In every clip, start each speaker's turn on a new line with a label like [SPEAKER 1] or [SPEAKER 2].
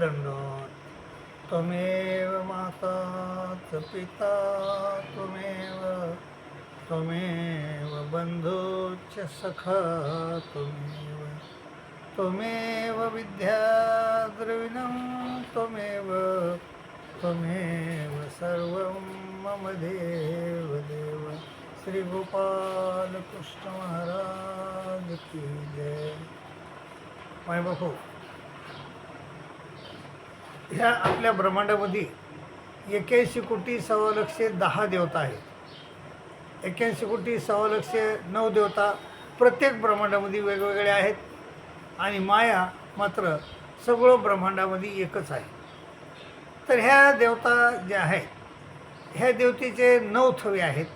[SPEAKER 1] दंडोत त्वमेव माता च पिता त्वमेव त्वमेव बन्धुश्च सखा त्वमेव त्वमेव विद्या द्रविणं त्वमेव त्वमेव सर्वं मम देव देव श्री गोपाल कृष्ण महाराज की जय। माय बापू ह्या आपल्या ब्रह्मांडामध्ये एक्याऐंशी कोटी सव्वा दहा देवता आहेत. एक्याऐंशी कोटी सव्वा नऊ देवता प्रत्येक ब्रह्मांडामध्ये वेगवेगळ्या आहेत आणि माया मात्र सगळं ब्रह्मांडामध्ये एकच आहे. तर ह्या देवता ज्या आहेत ह्या देवतेचे नऊ थवे आहेत.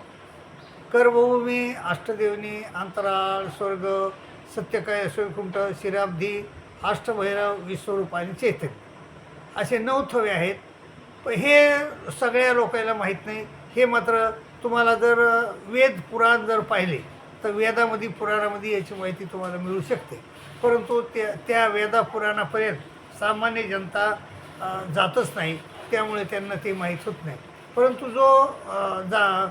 [SPEAKER 1] कर्मभूमी अष्टदेवनी अंतराळ स्वर्ग सत्यकाय वैकुंठ शिराब्धी अष्टभैरव विश्वरूप आणि चैतन्य. असे नऊ थवे आहेत. पण हे सगळ्या लोकांना माहीत नाही. हे मात्र तुम्हाला जर वेद पुराण जर पाहिले तर वेदामध्ये पुराणामध्ये याची माहिती तुम्हाला मिळू शकते. परंतु त्या त्या वेदा पुराणापर्यंत सामान्य जनता जातच नाही. त्यामुळे त्यांना ते माहीत होत नाही. परंतु जो जा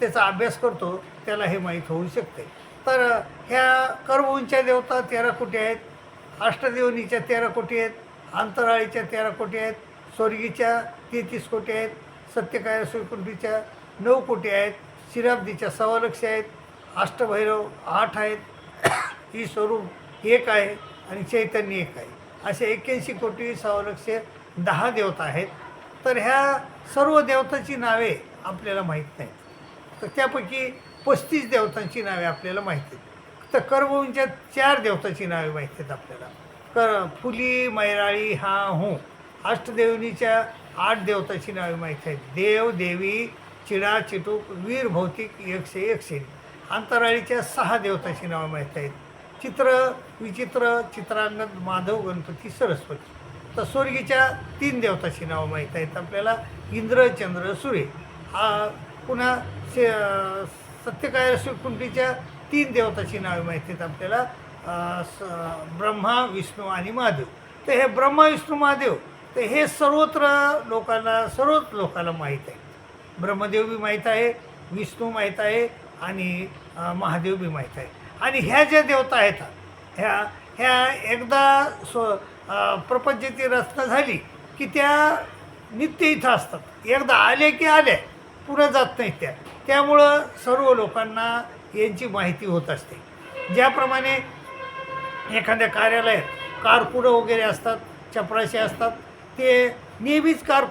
[SPEAKER 1] त्याचा अभ्यास करतो त्याला हे माहीत होऊ शकते. तर ह्या करभूंच्या देवता तेरा कोटी आहेत. अष्टदेवनीच्या तेरा कोटी आहेत. अंतराळीच्या तेरा कोटी आहेत स्वर्गीच्या तेहतीस कोटी आहेत सत्यकाय वैकुंठीच्या नऊ कोटी आहेत शिराब्दीच्या सव्वा लक्ष आहेत अष्टभैरव आठ आहेत ही स्वरूप एक आहे आणि चैतन्य एक आहे. असे एक्क्याऐंशी कोटी सव्वा लक्ष दहा देवता आहेत. तर ह्या सर्व देवतांची नावे आपल्याला माहीत नाहीत. तर त्यापैकी पस्तीस देवतांची नावे आपल्याला माहीत आहेत. तर कर्मभूमीच्या चार देवतांची नावे माहीत आहेत आपल्याला. कर फुली मैराळी हा हूँ. अष्टदेवनीच्या आठ देवताची नावे माहीत आहेत. देव देवी चिडा चिटूक वीर भौतिक एकशे एकशे अंतराळीच्या सहा देवताची नावं माहीत आहेत. चित्र विचित्र चित्रांगद माधव गणपती सरस्वती. तर स्वर्गीच्या तीन देवताची नावं माहीत आहेत. आपल्याला इंद्र चंद्र सूर्य. हा पुन्हा से सत्यकाय कुंडीच्या तीन देवताची नावे माहीत आहेत आपल्याला. ब्रह्मा विष्णू आणि महादेव. तर हे ब्रह्मा विष्णू महादेव तर हे सर्वत्र लोकांना सर्वच लोकांना माहीत आहे. ब्रह्मदेव बी माहीत आहे विष्णू माहीत आहे आणि महादेव बी माहीत आहे. आणि ह्या ज्या देवता आहेत ह्या ह्या एकदा स्व प्रपंचती प्रपंचाची रचना झाली की त्या नित्य इथं असतात. एकदा आले की आल्या पुढं जात नाहीत त्या. त्यामुळं सर्व लोकांना यांची माहिती होत असते. ज्याप्रमाणे एखाद्या कार्यालयात कारपुडं वगैरे असतात चपराशी असतात ते नेहमीच कार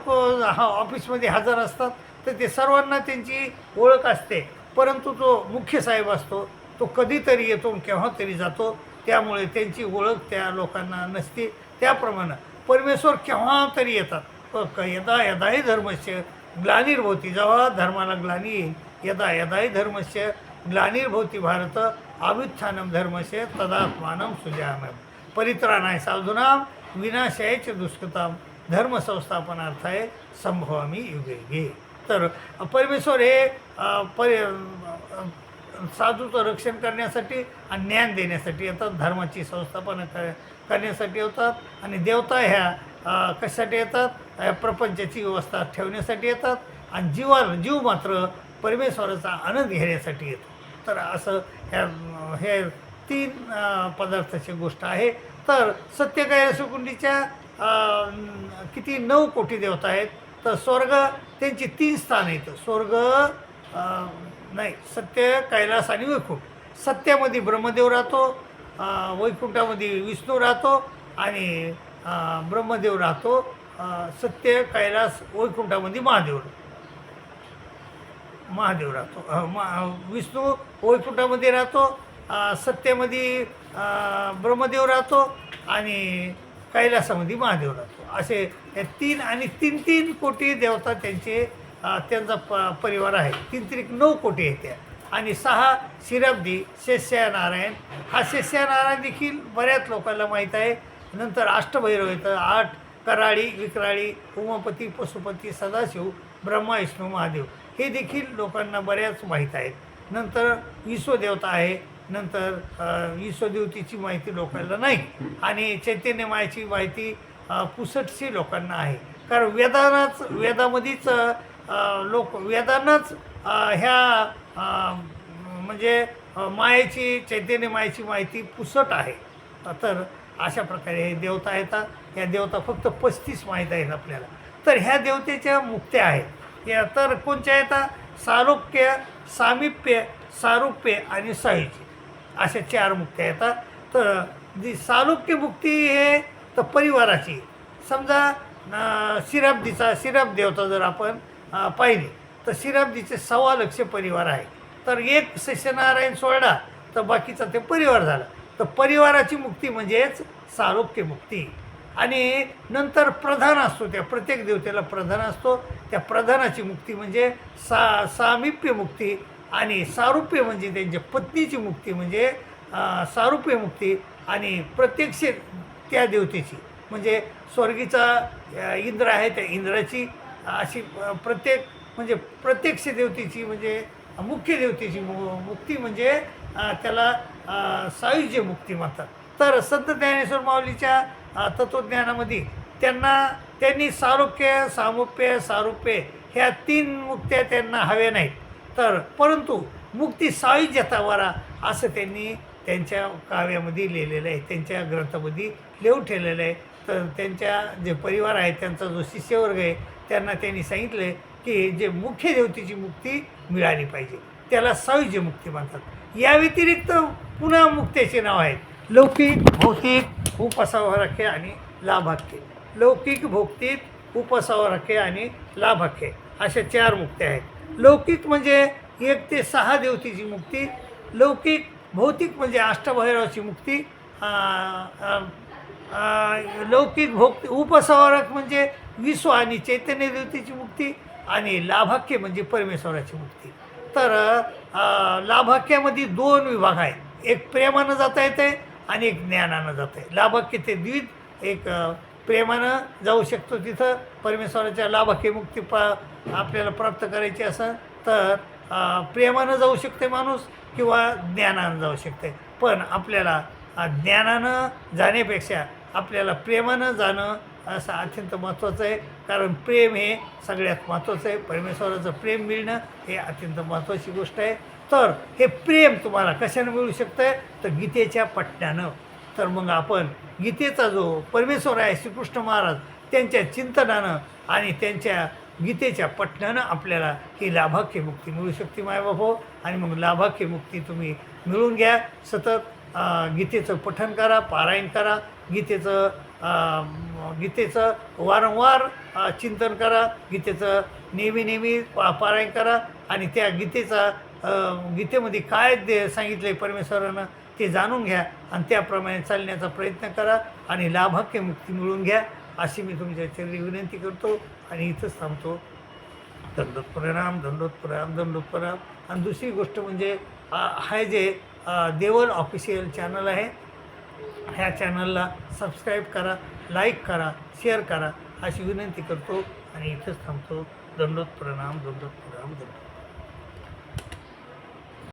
[SPEAKER 1] हा ऑफिसमध्ये हजर असतात तर ते सर्वांना त्यांची ओळख असते. परंतु जो मुख्य साहेब असतो तो कधीतरी येतो केव्हा तरी जातो. त्यामुळे त्यांची ओळख त्या लोकांना नसते. त्याप्रमाणे परमेश्वर केव्हा तरी येतात. क- यदा यदाही धर्मस्य ग्लानिर्भवती जेव्हा धर्माला ग्लानी येईल यदा यदाही धर्मस्य ग्लानिर्भवती भारत अभ्युत्थानम धर्मशे तदात्मानम सुजानम परित्राणाय साधूनाम विनाशायच दुष्कृताम धर्म संस्थापनार्थाय संभवामी युगे। घे तर परमेश्वर हे परि साधूचं रक्षण करण्यासाठी आणि ज्ञान देण्यासाठी येतात धर्माची संस्थापना कर करण्यासाठी येतात आणि देवता ह्या कशासाठी येतात? या प्रपंचाची व्यवस्था ठेवण्यासाठी येतात आणि जीवा जीव मात्र परमेश्वराचा आनंद घेण्यासाठी येतो. तर असं ह्या हे तीन पदार्थाची गोष्ट आहे. तर सत्यकाय सुकुंडीच्या किती नऊ कोटी देवता आहेत तर स्वर्ग त्यांची तीन स्थान आहेत. स्वर्ग नाही सत्य कैलास आणि वैकुंठ. सत्यामध्ये ब्रह्मदेव राहतो वैकुंठामध्ये विष्णू राहतो आणि ब्रह्मदेव राहतो सत्य कैलास वैकुंठामध्ये महादेव महादेव राहतो मा विष्णू ओळपुटामध्ये राहतो सत्यामध्ये ब्रह्मदेव राहतो आणि कैलासामध्ये महादेव राहतो. असे तीन आणि तीन तीन कोटी देवता त्यांचे त्यांचा प परिवार आहे. तीन त्रिक नऊ कोटी आहेत त्या. आणि सहा शिराब्दी शेष्या नारायण हा शेष्या नारायण देखील बऱ्याच लोकांना माहीत आहे. नंतर अष्टभैरव येतं आठ कराळी विक्राळी उमापती पशुपती सदाशिव ब्रह्मा विष्णू महादेव. हे देखील लोकांना बऱ्याच माहीत आहेत. नंतर विश्वदेवता आहे. नंतर ईश्वदेवतेची माहिती लोकांना नाही. आणि चैतन्य मायाची माहिती पुसटशी लोकांना आहे. कारण वेदानाच वेदामध्येच लोक वेदांनाच ह्या म्हणजे मायेची चैतन्य मायेची माहिती पुसट आहे. तर अशा प्रकारे हे देवता येतात. ह्या देवता फक्त पस्तीस माहीत आहेत आपल्याला. तर ह्या देवतेच्या मुक्त्या आहेत. या तर कोणत्या येतात सारुप्य सामिप्य सारुप्य आणि साहित्य अशा चार मुक्त्या येतात तर जी सालोक्य मुक्ती हे तर परिवाराची. समजा सिराब्दीचा सिराब देवता जर आपण पाहिले तर सिराब्दीचे सव्वा लक्ष परिवार आहे. तर एक सत्यनारायण सोडला तर बाकीचा ते परिवार झाला. तर परिवाराची मुक्ती म्हणजेच सारोग्य मुक्ती. आणि नंतर प्रधान असतो त्या प्रत्येक देवतेला प्रधान असतो. त्या प्रधानाची मुक्ती म्हणजे सा सामिप्य मुक्ती आणि सारुप्य म्हणजे त्यांच्या पत्नीची मुक्ती म्हणजे सारुप्य मुक्ती आणि प्रत्यक्ष त्या देवतेची. म्हणजे स्वर्गीचा इंद्र आहे त्या इंद्राची अशी प्रत्येक म्हणजे प्रत्यक्ष देवतेची म्हणजे मुख्य देवतेची मु मुक्ती म्हणजे त्याला सायुज्य मुक्ती म्हणतात. तर संत ज्ञानेश्वर माऊलीच्या तत्त्वज्ञानामध्ये त्यांना त्यांनी सारुप्य सामुप्य सारुप्य ह्या तीन मुक्त्या त्यांना हव्या नाहीत. तर परंतु मुक्ती सायुज्यतावरा असं त्यांनी त्यांच्या काव्यामध्ये लिहिलेलं आहे. त्यांच्या ग्रंथामध्ये लिहून ठेवलेलं आहे. तर त्यांच्या जे परिवार आहे त्यांचा जो शिष्यवर्ग आहे त्यांना त्यांनी सांगितलं की जे मुख्य देवतेची मुक्ती मिळाली पाहिजे. त्याला सायुज्य मुक्ती म्हणतात. या व्यतिरिक्त पुन्हा मुक्त्याचे नाव आहेत. लौकिक भौतिक उपासावराख्य आणि लाभाख्य लौकिक भौतिक रखे आणि लाभाख्य अशा चार मुक्त्या आहेत. लौकिक म्हणजे एक ते सहा देवतेची मुक्ती. लौकिक भौतिक म्हणजे अष्टभैरवाची मुक्ती. आ, आ, आ, लौकिक भोक्ती उपसंहारक म्हणजे विश्व आणि चैतन्य देवतेची मुक्ती आणि लाभाख्य म्हणजे परमेश्वराची मुक्ती. तर लाभाख्यामध्ये दोन विभाग आहेत. एक प्रेमानं जाता येते आणि एक ज्ञानानं जातं. आहे लाभाख्य ते द्वित एक प्रेमानं जाऊ शकतो तिथं. परमेश्वराच्या लाभाख्य मुक्ती पा आपल्याला प्राप्त करायची असं तर प्रेमानं जाऊ शकते माणूस किंवा ज्ञानानं जाऊ शकते. पण आपल्याला ज्ञानानं जाण्यापेक्षा आपल्याला प्रेमानं जाणं असं अत्यंत महत्त्वाचं आहे. कारण प्रेम हे सगळ्यात महत्त्वाचं आहे. परमेश्वराचं प्रेम मिळणं हे अत्यंत महत्त्वाची गोष्ट आहे. तर हे प्रेम तुम्हाला कशानं मिळू शकतं? आहे तर गीतेच्या पटण्यानं. तर मग आपण गीतेचा जो परमेश्वर आहे श्रीकृष्ण महाराज त्यांच्या चिंतनानं आणि त्यांच्या गीतेच्या पठणानं आपल्याला ही लाभाख्य मुक्ती मिळू शकते मायबापो आणि मग लाभाख्य मुक्ती तुम्ही मिळून घ्या. सतत गीतेचं पठण करा पारायण करा. गीतेचं गीतेचं वारंवार चिंतन करा गीतेचं नेहमी नेहमी पा पारायण करा आणि त्या गीतेचा गीतेमध्ये काय दे सांगितलं आहे परमेश्वरानं ते जाणून घ्या आणि त्याप्रमाणे चालण्याचा प्रयत्न करा आणि लाभक्य मुक्ती मिळवून घ्या अशी मी तुमच्या चरणी विनंती करतो आणि इथंच थांबतो. दंडोत परिणाम दंडोत परिणाम दंडोत परिणाम आणि दुसरी गोष्ट म्हणजे आ, हा जे देवल ऑफिशियल चॅनल आहे ह्या चॅनलला सबस्क्राईब करा. लाईक करा शेअर करा अशी विनंती करतो आणि इथंच थांबतो. दंडोत परिणाम दंडोत परिणाम दंडोत